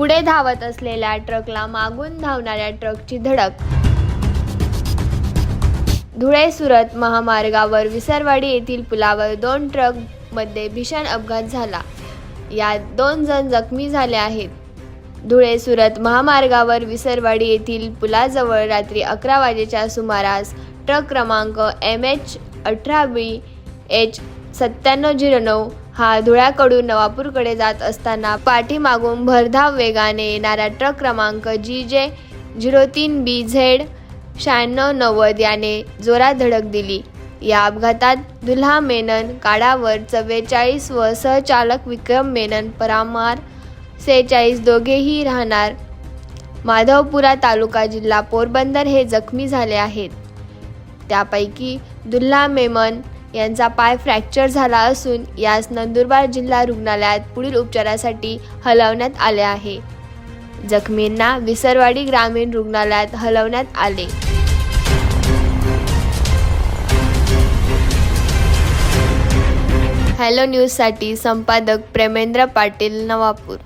पुढे धावत असलेल्या ट्रकला मागून धावणाऱ्या ट्रकची धडक. धुळे सुरत महामार्गावर विसरवाडी येथील पुलावर दोन ट्रकमध्ये भीषण अपघात झाला. यात दोन जण जखमी झाले आहेत. धुळे सुरत महामार्गावर विसरवाडी येथील पुलाजवळ रात्री अकरा वाजेच्या सुमारास ट्रक क्रमांक एम एच अठरा बी एच सत्त्याण्णव झिरो नऊ हा धुळ्याकडून नवापूरकडे जात असताना पाठीमागून भरधाव वेगाने येणारा ट्रक क्रमांक जी जे झिरो तीन बी झेड शहाण्णव नव्वद याने जोरात धडक दिली. या अपघातात दुल्हा मेनन काडावर चव्वेचाळीस व सहचालक विक्रम मेनन परामार सेहेचाळीस दोघेही राहणार. माधवपुरा तालुका जिल्हा पोरबंदर हे जखमी झाले आहेत. त्यापैकी दुल्हा मेमन यांचा पाय फ्रॅक्चर झाला असून यास नंदुरबार जिल्हा रुग्णालयात पुढील उपचारासाठी हलवण्यात आले आहे. जखमींना विसरवाडी ग्रामीण रुग्णालयात हलवण्यात आले. हॅलो न्यूजसाठी संपादक प्रेमेंद्र पाटील नवापूर.